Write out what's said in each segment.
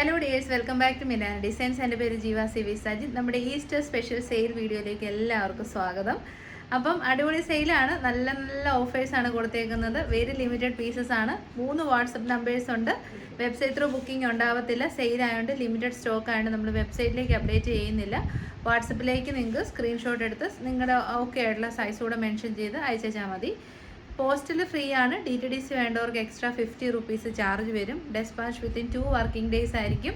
Hello dears welcome back to Minan designs എന്റെ പേര് ജീവ സി വി സജിത് നമ്മുടെ ഈസ്റ്റർ സ്പെഷ്യൽ സെയിൽ വീഡിയോയിലേക്ക് എല്ലാവർക്കും സ്വാഗതം. അപ്പം അടിപൊളി സെയിലാണ് നല്ല നല്ല ഓഫേഴ്സ് ആണ് കൊടുത്തേക്കുന്നത്. വെരി ലിമിറ്റഡ് പീസസ് ആണ്. മൂന്ന് വാട്സപ്പ് നമ്പേഴ്സ് ഉണ്ട്. വെബ്സൈറ്റ് ത്രൂ ബുക്കിംഗ് ഉണ്ടാവത്തില്ല. സെയിൽ ആയതുകൊണ്ട് ലിമിറ്റഡ് സ്റ്റോക്ക് ആയതുകൊണ്ട് നമ്മൾ വെബ്സൈറ്റിലേക്ക് അപ്ഡേറ്റ് ചെയ്യുന്നില്ല. വാട്സപ്പിലേക്ക് നിങ്ങൾക്ക് സ്ക്രീൻഷോട്ട് എടുത്ത് നിങ്ങളുടെ ഓക്കെ ആയിട്ടുള്ള സൈസ് കൂടെ മെൻഷൻ ചെയ്ത് അയച്ചാൽ മതി. പോസ്റ്റിൽ ഫ്രീ ആണ്. ഡി ടി ഡി സി വേണ്ടവർക്ക് എക്സ്ട്രാ ഫിഫ്റ്റി റുപ്പീസ് ചാർജ് വരും. Despatch within two working days ആയിരിക്കും.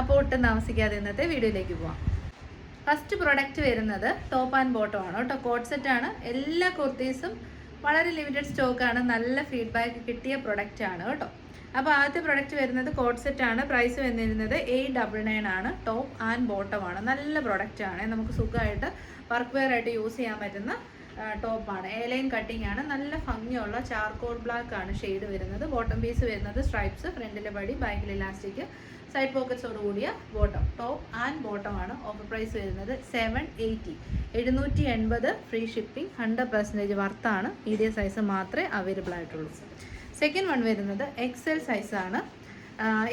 അപ്പോൾ ഒട്ടും താമസിക്കാതെ ഇന്നത്തെ വീഡിയോയിലേക്ക് പോവാം. ഫസ്റ്റ് പ്രൊഡക്റ്റ് വരുന്നത് ടോപ്പ് ആൻഡ് ബോട്ടം ആണ് കേട്ടോ. കോട്ട് സെറ്റ് ആണ്. എല്ലാ കുർത്തീസും വളരെ ലിമിറ്റഡ് സ്റ്റോക്ക് ആണ്. നല്ല ഫീഡ്ബാക്ക് കിട്ടിയ പ്രൊഡക്റ്റ് ആണ് കേട്ടോ. അപ്പോൾ ആദ്യത്തെ പ്രൊഡക്റ്റ് വരുന്നത് കോട്ട് സെറ്റ് ആണ്. പ്രൈസ് വന്നിരുന്നത് എയ്റ്റ് ഡബിൾ നയൻ ആണ്. ടോപ്പ് ആൻഡ് ബോട്ടം ആണ്. നല്ല പ്രൊഡക്റ്റ് ആണ്. നമുക്ക് സുഖമായിട്ട് വർക്ക് വെയർ ആയിട്ട് യൂസ് ചെയ്യാൻ പറ്റുന്ന ടോപ്പാണ്. എലൈൻ കട്ടിംഗ് ആണ്. നല്ല ഭംഗിയുള്ള ചാർക്കോൾ ബ്ലാക്ക് ആണ് ഷെയ്ഡ് വരുന്നത്. ബോട്ടം പീസ് വരുന്നത് സ്ട്രൈപ്സ് ഫ്രണ്ടിലെ പടി ബാക്കിൽ ഇലാസ്റ്റിക് സൈഡ് പോക്കറ്റ്സോട് കൂടിയ ബോട്ടം ടോപ്പ് ആൻഡ് ബോട്ടം ആണ് ഓഫർ പ്രൈസ് വരുന്നത് സെവൻ എയ്റ്റി എഴുന്നൂറ്റി എൺപത് ഫ്രീ ഷിപ്പിംഗ് ഹൺഡ്രഡ് പെർസെന്റേജ് വർത്താണ് മീഡിയം സൈസ് മാത്രമേ അവൈലബിൾ ആയിട്ടുള്ളൂ. സെക്കൻഡ് വൺ വരുന്നത് എക്സൽ സൈസാണ്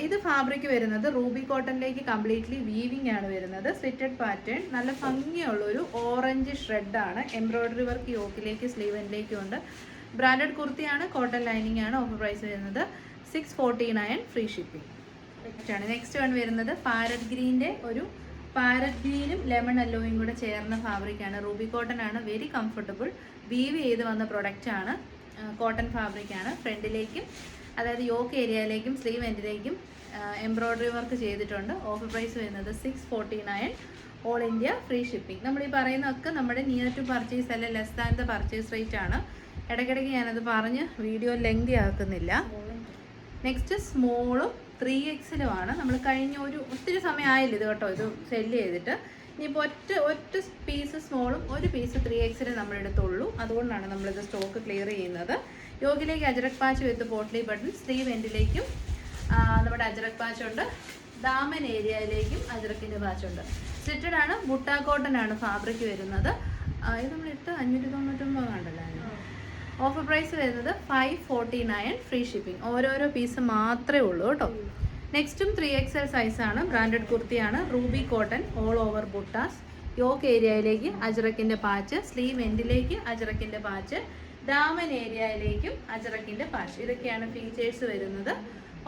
ഇത് ഫാബ്രിക് വരുന്നത് റൂബി കോട്ടണിലേക്ക് കംപ്ലീറ്റ്ലി വീവിംഗ് ആണ് വരുന്നത്. സ്വിറ്റഡ് പാറ്റേൺ നല്ല ഭംഗിയുള്ള ഒരു ഓറഞ്ച് ഷ്രെഡാണ് എംബ്രോയ്ഡറി വർക്ക് യോക്കിലേക്ക് സ്ലീവനിലേക്കും ഉണ്ട്. ബ്രാൻഡഡ് കുർത്തിയാണ് കോട്ടൺ ലൈനിങ് ആണ് ഓഫർ പ്രൈസ് വരുന്നത്. Six forty nine free shipping ആണ്. നെക്സ്റ്റ് വൺ വരുന്നത് പാരറ്റ് ഗ്രീന്റെ ഒരു പാരറ്റ് ഗ്രീനും ലെമൺ അല്ലോയും കൂടെ ചേർന്ന ഫാബ്രിക്കാണ് റൂബി കോട്ടൺ ആണ്. വെരി കംഫർട്ടബിൾ വീവ് ചെയ്ത് വന്ന പ്രൊഡക്റ്റ് ആണ്. കോട്ടൺ ഫാബ്രിക് ആണ്. ഫ്രണ്ടിലേക്കും അതായത് യോക്ക് ഏരിയയിലേക്കും സ്ലീവ് എൻഡിലേക്കും എംബ്രോയ്ഡറി വർക്ക് ചെയ്തിട്ടുണ്ട്. ഓഫർ പ്രൈസ് വരുന്നത് six forty nine all India free shipping നമ്മൾ ഈ പറയുന്നതൊക്കെ നമ്മുടെ നിയർ ടു പർച്ചേസ് അല്ലെ less than the purchase rate ആണ്. ഇടയ്ക്കിടയ്ക്ക് ഞാനത് പറഞ്ഞ് വീഡിയോ ലെങ്തി ആക്കുന്നില്ല. നെക്സ്റ്റ് സ്മോളും ത്രീ എക്സിലുമാണ് നമ്മൾ കഴിഞ്ഞ ഒരു ഒത്തിരി സമയമായില്ല ഇത് കേട്ടോ ഇത് സെല്ല് ചെയ്തിട്ട്. ഇനിയിപ്പോൾ ഒറ്റ ഒറ്റ പീസ് സ്മോളും ഒരു പീസ് ത്രീ എക്സിലും നമ്മൾ എടുത്തുള്ളൂ. അതുകൊണ്ടാണ് നമ്മളിത് സ്റ്റോക്ക് ക്ലിയർ ചെയ്യുന്നത്. യോഗിലേക്ക് Ajrak patch with potli button sleeve എൻഡിലേക്കും നമ്മുടെ അജറക് പാച്ച് ഉണ്ട്. ദാമൻ ഏരിയയിലേക്കും അജറക്കിന്റെ പാച്ചുണ്ട് സ്റ്റിറ്റഡ് ആണ് മുട്ട കോട്ടൺ ആണ് ഫാബ്രിക് വരുന്നത്. ഇത് നമ്മൾ ഇട്ട് അഞ്ഞൂറ്റി തൊണ്ണൂറ്റൊമ്പത് കണ്ടല്ലോ? ഓഫർ പ്രൈസ് വരുന്നത് five forty nine free shipping ഓരോരോ പീസ് മാത്രമേ ഉള്ളൂ കേട്ടോ. നെക്സ്റ്റും ത്രീ എക്സ് എൽ സൈസാണ് ബ്രാൻഡഡ് കുർത്തിയാണ് ruby cotton all over buttas yoke ഏരിയയിലേക്ക് അജറക്കിന്റെ പാച്ച് സ്ലീവ് എൻഡിലേക്ക് അജറക്കിന്റെ പാച്ച്. ദാമൻ ഏരിയയിലേക്കും അജറക്കിന്റെ പാച്ച് ഇതൊക്കെയാണ് ഫീച്ചേഴ്സ് വരുന്നത്.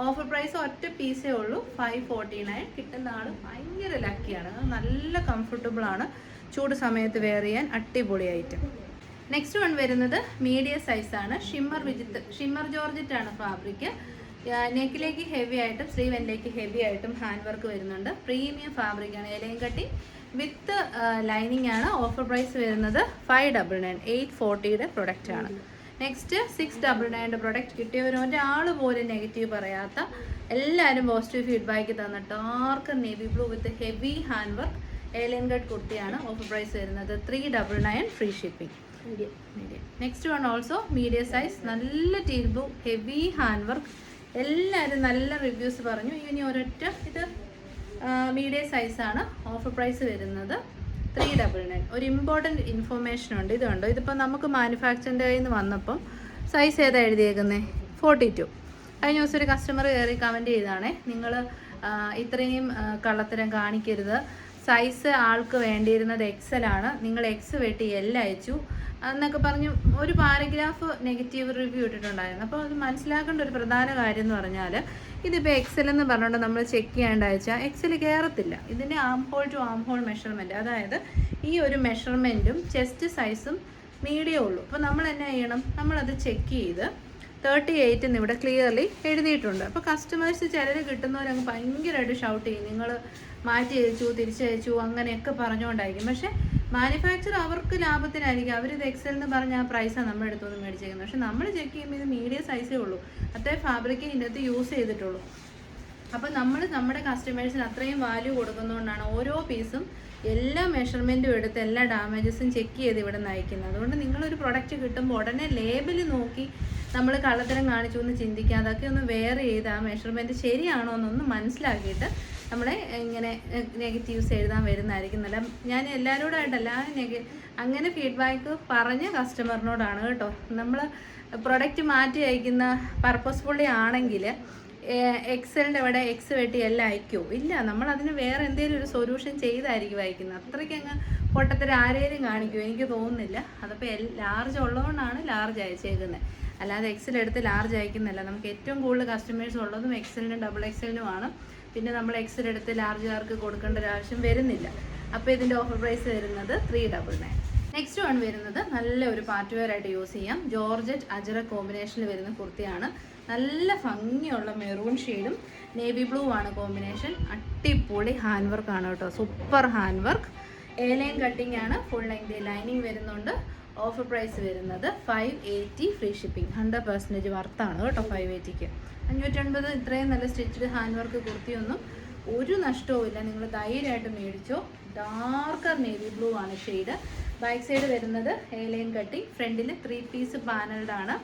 ഓഫർ പ്രൈസ് ഒറ്റ പീസേ ഉള്ളൂ. ഫൈവ് ഫോർട്ടി നയൻ കിട്ടുന്ന ആൾ ഭയങ്കര ലക്കിയാണ് നല്ല കംഫർട്ടബിൾ ആണ്. ചൂട് സമയത്ത് വെയർ ചെയ്യാൻ അടിപൊളി ഐറ്റം നെക്സ്റ്റ് വൺ വരുന്നത് മീഡിയം സൈസാണ് ഷിമ്മർ വിജിത്ത് ഷിമ്മർ ജോർജറ്റ് ആണ് ഫാബ്രിക് നെക്കിലേക്ക് ഹെവി ആയിട്ടും സ്ലീവ് എൻഡിലേക്ക് ഹെവി ആയിട്ടും ഹാൻഡ് വർക്ക് വരുന്നുണ്ട്. പ്രീമിയം ഫാബ്രിക് ആണ്. ഇലയും കട്ടി. വിത്ത് ലൈനിങ് ആണ്. ഓഫർ പ്രൈസ് വരുന്നത് ഫൈവ് ഡബിൾ നയൻ എയ്റ്റ് ഫോർട്ടിയുടെ പ്രൊഡക്റ്റ് ആണ്. നെക്സ്റ്റ് സിക്സ് ഡബിൾ നയന്റെ പ്രൊഡക്റ്റ് കിട്ടിയവർ ഒരാൾ പോലും നെഗറ്റീവ് പറയാത്ത എല്ലാവരും പോസിറ്റീവ് ഫീഡ്ബാക്ക് തന്നിട്ട് ആർക്ക് navy blue with heavy hand work A line cut കുർത്തിയാണ് ഓഫർ പ്രൈസ് വരുന്നത് three double nine free shipping next one also medium size നല്ല teal blue heavy hand work എല്ലാവരും നല്ല റിവ്യൂസ് പറഞ്ഞു. ഇനി ഒരൊറ്റ ഇത് മീഡിയം സൈസാണ് ഓഫർ പ്രൈസ് വരുന്നത് ത്രീ ഡബിൾ നയൻ ഒരു ഇമ്പോർട്ടന്റ് ഇൻഫർമേഷൻ ഉണ്ട്. ഇതുണ്ട്. ഇതിപ്പോൾ നമുക്ക് മാനുഫാക്ചറിന്റെ കയ്യിൽ നിന്ന് വന്നപ്പം സൈസ് ഏതാ എഴുതിയേക്കുന്നത് ഫോർട്ടി ടു കഴിഞ്ഞ ദിവസം ഒരു കസ്റ്റമർ കയറി കമന്റ് ചെയ്താണേ നിങ്ങൾ ഇത്രയും കള്ളത്തരം കാണിക്കരുത്. സൈസ് ആൾക്ക് വേണ്ടിയിരുന്നത് എക്സലാണ് നിങ്ങൾ എക്സ് വെട്ടി എൽ അയച്ചു. എന്നൊക്കെ പറഞ്ഞ് ഒരു പാരഗ്രാഫ് നെഗറ്റീവ് റിവ്യൂ ഇട്ടിട്ടുണ്ടായിരുന്നു. അപ്പോൾ അത് മനസ്സിലാക്കേണ്ട ഒരു പ്രധാന കാര്യം എന്ന് പറഞ്ഞാൽ ഇതിപ്പോൾ എക്സൽ എന്ന് പറഞ്ഞുകൊണ്ട് നമ്മൾ ചെക്ക് ചെയ്യേണ്ട അയച്ചാൽ എക്സൽ കയറത്തില്ല. ഇതിന്റെ arm hole to arm hole measurement അതായത് ഈ ഒരു മെഷർമെന്റും ചെസ്റ്റ് സൈസും മീഡിയം ഉള്ളൂ. അപ്പോൾ നമ്മൾ എന്നാ ചെയ്യണം? നമ്മളത് ചെക്ക് ചെയ്ത് തേർട്ടി എയ്റ്റ് എന്ന് ഇവിടെ ക്ലിയർലി എഴുതിയിട്ടുണ്ട്. അപ്പോൾ കസ്റ്റമേഴ്സ് ചിലർ കിട്ടുന്നവരങ്ങ് ഭയങ്കരമായിട്ട് ഷൗട്ട് ചെയ്യും. നിങ്ങൾ മാറ്റി അയച്ചു തിരിച്ചയച്ചു അങ്ങനെയൊക്കെ പറഞ്ഞുകൊണ്ടായിരിക്കും. പക്ഷേ മാനുഫാക്ചർ അവർക്ക് ലാഭത്തിനായിരിക്കും. ഇത് എക്സൽ എന്ന് പറഞ്ഞ ആ പ്രൈസാണ് നമ്മുടെ അടുത്തുനിന്ന് മേടിച്ചേക്കുന്നത്. പക്ഷെ നമ്മൾ ചെക്ക് ചെയ്യുമ്പോൾ ഇത് മീഡിയം സൈസേ ഉള്ളൂ. അത്രയും ഫാബ്രിക് ഇതിന്റെ അകത്ത് യൂസ് ചെയ്തിട്ടുള്ളൂ. അപ്പം നമ്മൾ നമ്മുടെ കസ്റ്റമേഴ്സിന് അത്രയും വാല്യൂ കൊടുക്കുന്നതുകൊണ്ടാണ് ഓരോ പീസും എല്ലാ മെഷർമെന്റും എടുത്ത് എല്ലാ ഡാമേജസും ചെക്ക് ചെയ്ത് ഇവിടെ നിന്ന് അയക്കുന്നത് അതുകൊണ്ട് നിങ്ങളൊരു പ്രൊഡക്റ്റ് കിട്ടുമ്പോൾ ഉടനെ ലേബിൾ നോക്കി നമ്മൾ കള്ളത്തരം കാണിച്ചു എന്ന് ചിന്തിക്കാതൊക്കെ ഒന്ന് വെയർ ചെയ്ത് ആ മെഷർമെന്റ് ശരിയാണോ എന്നൊന്ന് മനസ്സിലാക്കിയിട്ട് നമ്മളെ ഇങ്ങനെ നെഗറ്റീവ്സ് എഴുതാൻ വരുന്നതായിരിക്കും നല്ല ഞാൻ എല്ലാവരോടായിട്ടല്ല നെഗ അങ്ങനെ ഫീഡ്ബാക്ക് പറഞ്ഞ കസ്റ്റമറിനോടാണ് കേട്ടോ. നമ്മൾ പ്രൊഡക്റ്റ് മാറ്റി അയക്കുന്ന പർപ്പസ്ഫുള്ളി ആണെങ്കിൽ എക്സലിന്റെ ഇവിടെ എക്സ് വെട്ടി എല്ലാം അയക്കുമോ ഇല്ല നമ്മൾ അതിന് വേറെ എന്തെങ്കിലും ഒരു സൊല്യൂഷൻ ചെയ്തായിരിക്കും അയക്കുന്നത്. അത്രയ്ക്ക് അങ്ങ് പൊട്ടത്തിൽ ആരേലും കാണിക്കുമോ എനിക്ക് തോന്നുന്നില്ല. അതപ്പോൾ എൽ ലാർജ് ഉള്ളതുകൊണ്ടാണ് ലാർജ് അയച്ചേക്കുന്നത് അല്ലാതെ എക്സൽ എടുത്ത് ലാർജ് അയക്കുന്നില്ല നമുക്ക് ഏറ്റവും കൂടുതൽ കസ്റ്റമേഴ്സ് ഉള്ളതും എക്സലിനും ഡബിൾ എക്സലിനുമാണ് പിന്നെ നമ്മൾ എക്സൽ എടുത്ത് ലാർജുകാർക്ക് കൊടുക്കേണ്ട ഒരു ആവശ്യം വരുന്നില്ല. അപ്പോൾ ഇതിന്റെ ഓഫർ പ്രൈസ് വരുന്നത് three double nine next one വരുന്നത് നല്ല ഒരു പാർട്ടി വെയർ ആയിട്ട് യൂസ് ചെയ്യാം. ജോർജറ്റ് അജറ കോമ്പിനേഷനിൽ വരുന്ന കുർത്തിയാണ്. നല്ല ഭംഗിയുള്ള മെറൂൺ ഷെയ്ഡും നേവി ബ്ലൂ ആണ് കോമ്പിനേഷൻ അടിപൊളി ഹാൻഡ് വർക്ക് ആണ് കേട്ടോ. Super hand work A line cutting ആണ്. ഫുൾ ലെങ്ത് ലൈനിങ് വരുന്നുണ്ട്. ഓഫർ പ്രൈസ് വരുന്നത് five eighty free shipping hundred percentage വർത്താണ് കേട്ടോ ഫൈവ് എയ്റ്റിക്ക് അഞ്ഞൂറ്റൻപത് ഇത്രയും നല്ല സ്റ്റിച്ച്ഡ് ഹാൻഡ് വർക്ക് കുർത്തിയൊന്നും ഒരു നഷ്ടവും ഇല്ല. നിങ്ങൾ ധൈര്യമായിട്ട് മേടിച്ചോ. ഡാർക്കർ നേവി ബ്ലൂ ആണ് ഷെയ്ഡ് ബാക്ക് സൈഡ് വരുന്നത് എ കട്ടി ഫ്രണ്ടിൽ ത്രീ പീസ് പാനൽഡ് ആണ്.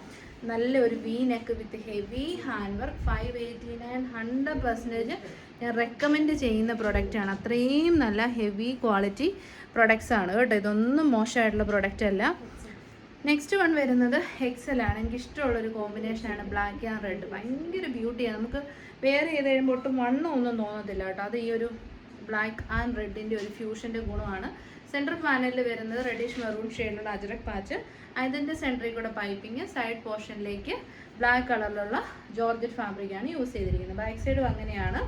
നല്ല ഒരു V neck with heavy hand work five eighty nine hundred percentage ഞാൻ റെക്കമെൻഡ് ചെയ്യുന്ന പ്രൊഡക്റ്റാണ് അത്രയും നല്ല ഹെവി ക്വാളിറ്റി പ്രൊഡക്ട്സ് ആണ് കേട്ടോ. ഇതൊന്നും മോശമായിട്ടുള്ള പ്രൊഡക്റ്റ് അല്ല. നെക്സ്റ്റ് വൺ വരുന്നത് എക്സൽ ആണ്. എനിക്ക് ഇഷ്ടമുള്ളൊരു കോമ്പിനേഷനാണ് ബ്ലാക്ക് ആൻഡ് റെഡ് ഭയങ്കര ബ്യൂട്ടിയാണ് നമുക്ക് വേറെ ചെയ്ത് കഴിയുമ്പോൾ ഒട്ടും വണ്ണം ഒന്നും തോന്നത്തില്ല കേട്ടോ. അത് ഈ ഒരു ബ്ലാക്ക് ആൻഡ് റെഡിന്റെ ഒരു ഫ്യൂഷന്റെ ഗുണമാണ്. സെൻട്രൽ പാനലിൽ വരുന്നത് റെഡിഷ് മെറൂൺ ഷെയ്ഡിലുള്ള അജറക് പാച്ച് അതിന്റെ സെന്ററിൽ കൂടെ പൈപ്പിങ് സൈഡ് പോർഷനിലേക്ക് ബ്ലാക്ക് കളറിലുള്ള ജോർജറ്റ് ഫാബ്രിക്കാണ് യൂസ് ചെയ്തിരിക്കുന്നത്. ബാക്ക് സൈഡും അങ്ങനെയാണ്.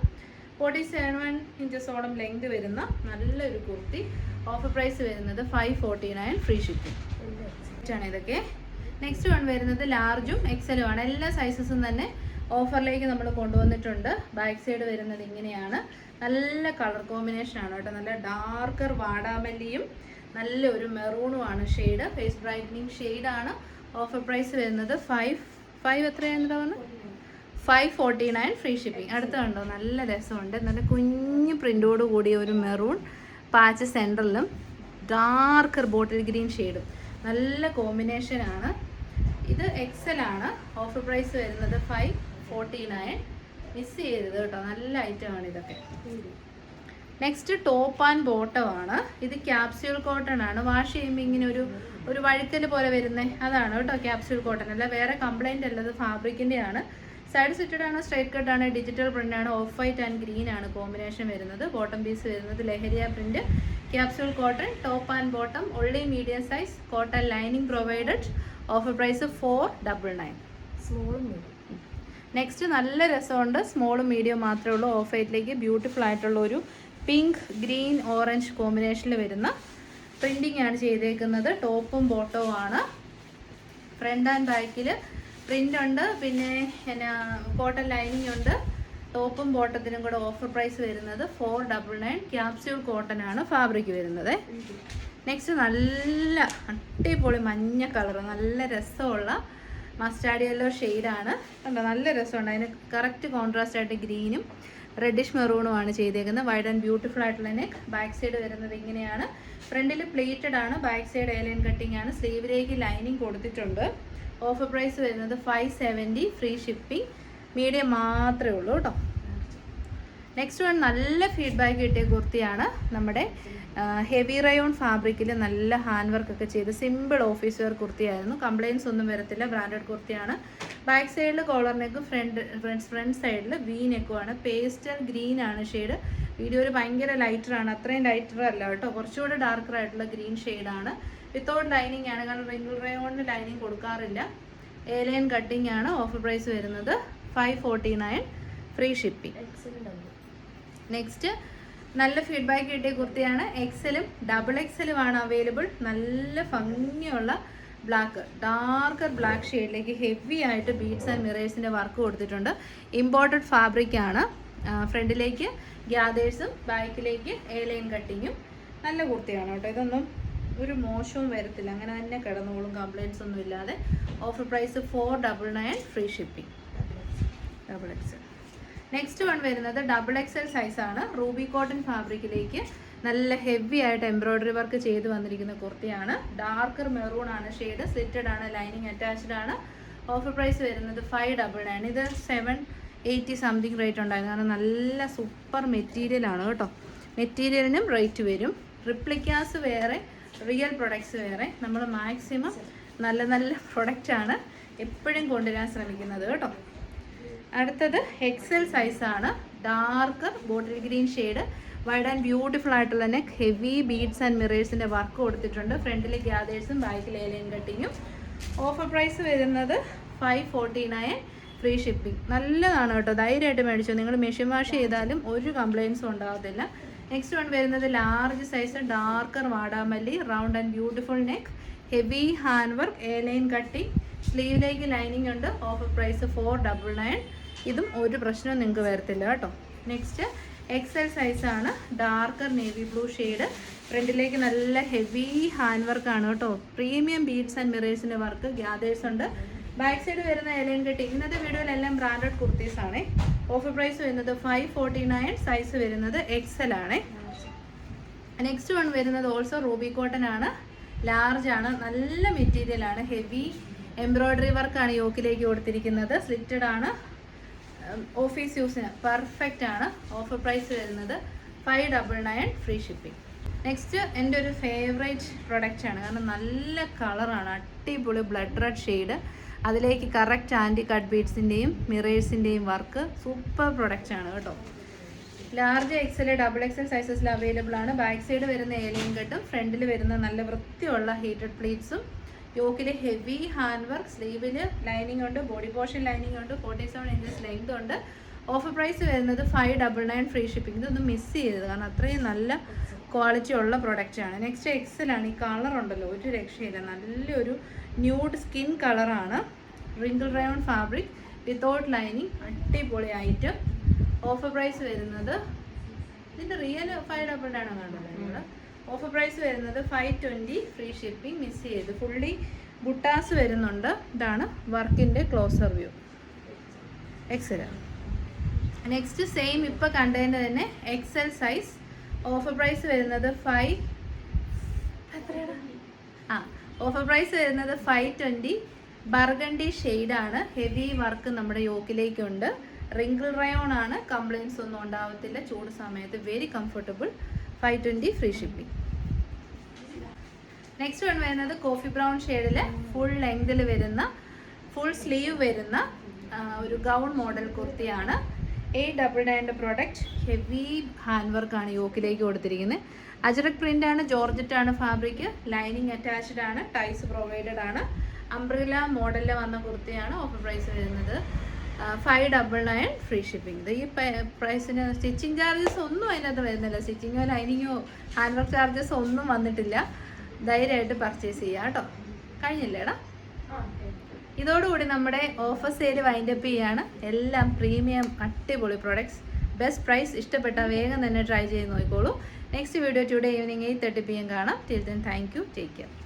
ഫോർട്ടി സെവൻ ഇഞ്ചസോളം ലെങ്ത് വരുന്ന നല്ലൊരു കുർത്തി. ഓഫർ പ്രൈസ് വരുന്നത് five forty nine free shipping ആണ് ഇതൊക്കെ. നെക്സ്റ്റ് വൺ വരുന്നത് ലാർജും എക്സലും ആണ്. എല്ലാ സൈസസും തന്നെ ഓഫറിലേക്ക് നമ്മൾ കൊണ്ടുവന്നിട്ടുണ്ട്. ബാക്ക് സൈഡ് വരുന്നത് ഇങ്ങനെയാണ്. നല്ല കളർ കോമ്പിനേഷൻ ആണ് കേട്ടോ. നല്ല ഡാർക്കർ വാടാമല്ലിയും നല്ല ഒരു മെറൂണും ആണ് ഷെയ്ഡ് ഫേസ് ബ്രൈറ്റനിങ് ഷെയ്ഡാണ് ഓഫർ പ്രൈസ് വരുന്നത് ഫൈവ് ഫൈവ് എത്രയാണ് തോന്നുന്നു five forty nine free shipping അടുത്ത കണ്ടോ? നല്ല രസമുണ്ട്. നല്ല കുഞ്ഞു പ്രിന്റോട് കൂടിയ ഒരു മെറൂൺ പാച്ച് സെന്ററിലും ഡാർക്കർ ബോട്ടിൽ ഗ്രീൻ ഷെയ്ഡും നല്ല കോമ്പിനേഷനാണ് ഇത് എക്സൽ ആണ്. ഓഫർ പ്രൈസ് വരുന്നത് ഫൈവ് ഫോർട്ടി നയൻ മിസ് ചെയ്തത് കേട്ടോ. നല്ല ഐറ്റം ആണ് ഇതൊക്കെ. നെക്സ്റ്റ് ടോപ്പ് ആൻഡ് ബോട്ടം ആണ്. ഇത് ക്യാപ്സ്യൂൾ കോട്ടൺ ആണ്. വാഷ് ചെയ്യുമ്പോൾ ഇങ്ങനെ ഒരു ഒരു വഴുക്കൽ പോലെ വരുന്നത് അതാണ് കേട്ടോ ക്യാപ്സ്യൂൾ കോട്ടൺ അല്ല വേറെ കംപ്ലൈന്റ് അല്ലത് ഫാബ്രിക്കിന്റെ ആണ് സൈഡ് സിറ്റഡ് ആണ് സ്ട്രൈറ്റ് കട്ട് ആണ് ഡിജിറ്റൽ പ്രിന്റ് ആണ് ഓഫ് വൈറ്റ് ആൻഡ് ഗ്രീൻ ആണ് കോമ്പിനേഷൻ വരുന്നത്. ബോട്ടം പീസ് വരുന്നത് leheriya print capsule cotton top and bottom only medium size cotton lining provided offer price four double nine next നല്ല രസമുണ്ട് സ്മോളും medium മാത്രമേ ഉള്ളൂ. Of വൈറ്റിലേക്ക് beautiful ആയിട്ടുള്ള ഒരു പിങ്ക് ഗ്രീൻ ഓറഞ്ച് കോമ്പിനേഷനിൽ വരുന്ന പ്രിന്റിംഗ് ആണ് ചെയ്തേക്കുന്നത്. ടോപ്പും ബോട്ടവും ആണ്. ഫ്രണ്ട് ആൻഡ് ബാക്കിൽ പ്രിന്റ് ഉണ്ട് പിന്നെ എന്നാ കോട്ടൺ ലൈനിങ് ഉണ്ട്. ടോപ്പും ബോട്ടത്തിനും കൂടെ ഓഫർ പ്രൈസ് വരുന്നത് four double nine capsule cotton ആണ് ഫാബ്രിക് വരുന്നത്. നെക്സ്റ്റ് നല്ല അടിപൊളി മഞ്ഞ കളർ നല്ല രസമുള്ള മസ്റ്റാർഡ് യെല്ലോ ഷെയ്ഡാണ് കണ്ടോ നല്ല രസമുണ്ട്. അതിന് കറക്റ്റ് കോൺട്രാസ്റ്റ് ആയിട്ട് ഗ്രീനും റെഡിഷ് മെറൂണുമാണ് ചെയ്തേക്കുന്നത്. വൈഡ് ആൻഡ് ബ്യൂട്ടിഫുൾ ആയിട്ടുള്ള നെക്ക് ബാക്ക് സൈഡ് വരുന്നത് ഇങ്ങനെയാണ്. ഫ്രണ്ടിൽ പ്ലേറ്റഡ് ആണ് ബാക്ക് സൈഡ് എയർലൈൻ കട്ടിംഗ് ആണ്. സ്ലീവിലേക്ക് ലൈനിങ് കൊടുത്തിട്ടുണ്ട്. ഓഫർ പ്രൈസ് വരുന്നത് five seventy free shipping medium മാത്രമേ ഉള്ളൂ കേട്ടോ. നെക്സ്റ്റ് വൺ നല്ല ഫീഡ്ബാക്ക് കിട്ടിയ കുർത്തിയാണ് നമ്മുടെ ഹെവി റയോൺ ഫാബ്രിക്കിൽ നല്ല ഹാൻഡ് വർക്ക് ഒക്കെ ചെയ്ത് സിമ്പിൾ ഓഫീസ് വെയർ കുർത്തിയായിരുന്നു. കംപ്ലയിൻസ് ഒന്നും വരത്തില്ല ബ്രാൻഡഡ് കുർത്തിയാണ്. ബാക്ക് സൈഡിൽ കോളർ നെക്കും ഫ്രണ്ട് ഫ്രണ്ട് സൈഡിൽ വി നെക്കുമാണ് പേസ്റ്റൽ ഗ്രീൻ ആണ്. ഷെയ്ഡ് വീഡിയോ ഒരു ഭയങ്കര ലൈറ്ററാണ് അത്രയും ലൈറ്റർ അല്ല കേട്ടോ. കുറച്ചുകൂടെ ഡാർക്കർ ആയിട്ടുള്ള ഗ്രീൻ ഷെയ്ഡാണ് വിത്തൗട്ട് ലൈനിങ് ആണ്. കാരണം റിംഗിൾ റയോണിന് ലൈനിങ് കൊടുക്കാറില്ല. ഏലിയൻ കട്ടിംഗ് ആണ് ഓഫർ പ്രൈസ് വരുന്നത് five forty nine free shipping next നല്ല ഫീഡ്ബാക്ക് കിട്ടിയ കുർത്തിയാണ് എക്സലും ഡബിൾ എക്സലും ആണ് അവൈലബിൾ നല്ല ഭംഗിയുള്ള ബ്ലാക്ക് ഡാർക്കർ ബ്ലാക്ക് ഷെയ്ഡിലേക്ക് ഹെവി ആയിട്ട് ബീഡ്സ് ആൻഡ് മിറേഴ്സിന്റെ വർക്ക് കൊടുത്തിട്ടുണ്ട്. ഇമ്പോർട്ടഡ് ഫാബ്രിക് ആണ്. ഫ്രണ്ടിലേക്ക് ഗ്യാദേഴ്സും ബാക്കിലേക്ക് എ ലൈൻ കട്ടിങ്ങും നല്ല കുർത്തിയാണ് കേട്ടോ. ഇതൊന്നും ഒരു മോശവും വരത്തില്ല. അങ്ങനെ തന്നെ കിടന്നോളും കംപ്ലയിൻസ് ഒന്നും ഇല്ലാതെ. Offer price four double nine free shipping double XL next one വരുന്നത് ഡബിൾ എക്സൽ സൈസാണ് റൂബി കോട്ടൺ ഫാബ്രിക്കിലേക്ക് നല്ല ഹെവി ആയിട്ട് എംബ്രോയ്ഡറി വർക്ക് ചെയ്ത് വന്നിരിക്കുന്ന കുർത്തിയാണ്. ഡാർക്കർ മെറൂൺ ആണ് ഷെയ്ഡ് സ്ലിറ്റഡ് ആണ് ലൈനിങ് അറ്റാച്ച്ഡ് ആണ്. ഓഫർ പ്രൈസ് വരുന്നത് ഫൈവ് ഡബിൾ നയൻ ഇത് സെവൻ എയ്റ്റി സംതിങ് റേറ്റ് ഉണ്ടായിരുന്നു. കാരണം നല്ല സൂപ്പർ മെറ്റീരിയൽ ആണ് കേട്ടോ. മെറ്റീരിയലിനും റേറ്റ് വരും. റിപ്ലിക്കാസ് വേറെ റിയൽ പ്രൊഡക്ട്സ് വേറെ. നമ്മൾ മാക്സിമം നല്ല നല്ല പ്രൊഡക്റ്റാണ് എപ്പോഴും കൊണ്ടുവരാൻ ശ്രമിക്കുന്നത് കേട്ടോ. അടുത്തത് എക്സൽ സൈസാണ് dark bottle green shade wide and beautiful ആയിട്ടുള്ള തന്നെ ഹെവി ബീഡ്സ് ആൻഡ് മിറേഴ്സിന്റെ വർക്ക് കൊടുത്തിട്ടുണ്ട്. ഫ്രണ്ടിൽ ഗ്യാദേഴ്സും ബാക്കിൽ ഏലൈൻ കട്ടിങ്ങും ഓഫർ പ്രൈസ് വരുന്നത് five forty nine free shipping നല്ലതാണ് കേട്ടോ. ധൈര്യമായിട്ട് മേടിച്ചോ. നിങ്ങൾ മെഷീൻ വാഷ് ചെയ്താലും ഒരു കംപ്ലയിൻസും ഉണ്ടാകത്തില്ല നെക്സ്റ്റ് വൺ വരുന്നത് ലാർജ് സൈസ് ഡാർക്കർ വാടാമല്ലി round and beautiful neck heavy hand work A line cutting സ്ലീവിലേക്ക് lining ഉണ്ട് offer price four double nine ഇതും ഒരു പ്രശ്നവും നിങ്ങൾക്ക് വരത്തില്ല കേട്ടോ. നെക്സ്റ്റ് എക്സൽ സൈസാണ് ഡാർക്കർ നേവി ബ്ലൂ ഷെയ്ഡ് ഫ്രണ്ടിലേക്ക് നല്ല ഹെവി ഹാൻഡ് വർക്കാണ് കേട്ടോ. പ്രീമിയം ബീഡ്സ് ആൻഡ് മിറേഴ്സിന്റെ വർക്ക് ഗ്യാദേഴ്സ് ഉണ്ട്. ബാക്ക് സൈഡ് വരുന്ന എലൻ കെട്ടി ഇന്നത്തെ വീഡിയോയിലെല്ലാം ബ്രാൻഡഡ് കുർത്തീസ് ആണ്. ഓഫർ പ്രൈസ് വരുന്നത് ഫൈവ് ഫോർട്ടി നയൻ സൈസ് വരുന്നത് എക്സൽ ആണ്. നെക്സ്റ്റ് വൺ വരുന്നത് ഓൾസോ റൂബി കോട്ടൺ ആണ്. ലാർജ് ആണ് നല്ല മെറ്റീരിയൽ ആണ്. ഹെവി എംബ്രോയ്ഡറി വർക്കാണ് യോക്കിലേക്ക് കൊടുത്തിരിക്കുന്നത്. സ്ലിറ്റഡ് ആണ്. ഓഫീസ് യൂസിന് പെർഫെക്റ്റ് ആണ്. ഓഫർ പ്രൈസ് വരുന്നത് five double nine free shipping next എന്റെ ഒരു ഫേവറേറ്റ് പ്രൊഡക്റ്റ് ആണ്. കാരണം നല്ല കളറാണ് അടിപൊളി ബ്ലഡ് റെഡ് ഷെയ്ഡ് അതിലേക്ക് കറക്റ്റ് ആന്റി കട്ട് ബീഡ്സിന്റെയും മിറേഴ്സിന്റെയും വർക്ക് സൂപ്പർ പ്രൊഡക്റ്റ് ആണ് കേട്ടോ. ലാർജ് എക്സൽ ഡബിൾ എക്സൽ സൈസസിൽ അവൈലബിൾ ആണ്. ബാക്ക് സൈഡ് വരുന്ന ഏലിയൻ കെട്ടും ഫ്രണ്ടിൽ വരുന്ന നല്ല വൃത്തിയുള്ള ഹീറ്റഡ് പ്ലീറ്റ്സും യോക്കിൽ ഹെവി ഹാൻഡ് വർക്ക് സ്ലീവിൽ ലൈനിങ് ഉണ്ട് ബോഡി പോർഷൻ ലൈനിങ് ഉണ്ട് ഫോർട്ടി സെവൻ ഇഞ്ചസ് ലെങ്ത് ഉണ്ട്. ഓഫർ പ്രൈസ് വരുന്നത് five double nine free shipping ഇതൊന്നും മിസ് ചെയ്യരുത്. കാരണം അത്രയും നല്ല ക്വാളിറ്റി ഉള്ള പ്രൊഡക്റ്റ് ആണ്. നെക്സ്റ്റ് എക്സലാണ് ഈ കളർ ഉണ്ടല്ലോ ഒരു രക്ഷയില്ല. നല്ലൊരു ന്യൂഡ് സ്കിൻ കളറാണ് wrinkle rayon fabric without lining അടിപൊളി ഐറ്റം ഓഫർ പ്രൈസ് വരുന്നത് ഇതിന്റെ റിയൽ ഫൈവ് ഡബിൾ ആണ് കണ്ടത് നമ്മൾ ഓഫർ പ്രൈസ് വരുന്നത് five twenty free shipping miss ചെയ്ത്. ഫുള്ളി ബുട്ടാസ് വരുന്നുണ്ട്. ഇതാണ് വർക്കിന്റെ closer view XL next same ഇപ്പോൾ കണ്ടതിന്റെ തന്നെ എക്സൽ സൈസ് ഓഫർ പ്രൈസ് വരുന്നത് ഫൈവ് ആ ഓഫർ പ്രൈസ് വരുന്നത് ഫൈവ് ട്വന്റി ബർഗണ്ടി ആണ് ഹെവി വർക്ക് നമ്മുടെ യോക്കിലേക്കുണ്ട്. റിങ്കിൾ റയോൺ ആണ് കംപ്ലയിൻസ് ഒന്നും ഉണ്ടാവത്തില്ല ചൂട് സമയത്ത് very comfortable five twenty free shipping next one വരുന്നത് കോഫി ബ്രൗൺ ഷെയ്ഡിൽ ഫുൾ ലെങ്തിൽ വരുന്ന ഫുൾ സ്ലീവ് വരുന്ന ഒരു ഗൗൺ മോഡൽ കുർത്തിയാണ്. എയ്റ്റ് ഡബിൾ നയന്റെ പ്രോഡക്റ്റ് ഹെവി ഹാൻഡ് വർക്കാണ് യോക്കിലേക്ക് കൊടുത്തിരിക്കുന്നത്. അജറക് പ്രിന്റ് ആണ് ജോർജറ്റ് ആണ് ഫാബ്രിക് ലൈനിങ് അറ്റാച്ച്ഡ് ആണ് ടൈസ് പ്രൊവൈഡഡ് ആണ്. അംബ്രില മോഡലിൽ വന്ന കുർത്തിയാണ് ഓഫർ പ്രൈസ് വരുന്നത്. Five double nine free shipping ഇത് ഈ പ്രൈസിന് സ്റ്റിച്ചിങ് ചാർജസ് ഒന്നും അതിനകത്ത് വരുന്നില്ല. സ്റ്റിച്ചിങ്ങോ ലൈനിങ്ങോ ഹാൻഡ് വർക്ക് ചാർജസ് ഒന്നും വന്നിട്ടില്ല. ധൈര്യമായിട്ട് പർച്ചേസ് ചെയ്യാം കേട്ടോ. കഴിഞ്ഞില്ലേടാ ഇതോടുകൂടി നമ്മുടെ ഓഫർ സെയിൽ വൈൻഡപ്പ് ചെയ്യാണ്. എല്ലാം പ്രീമിയം അടിപൊളി പ്രൊഡക്ട്സ് ബെസ്റ്റ് പ്രൈസ് ഇഷ്ടപ്പെട്ട വേഗം തന്നെ ട്രൈ ചെയ്ത് നോക്കിക്കോളൂ. Next video today evening eight thirty P M കാണാം. Till then thank you take care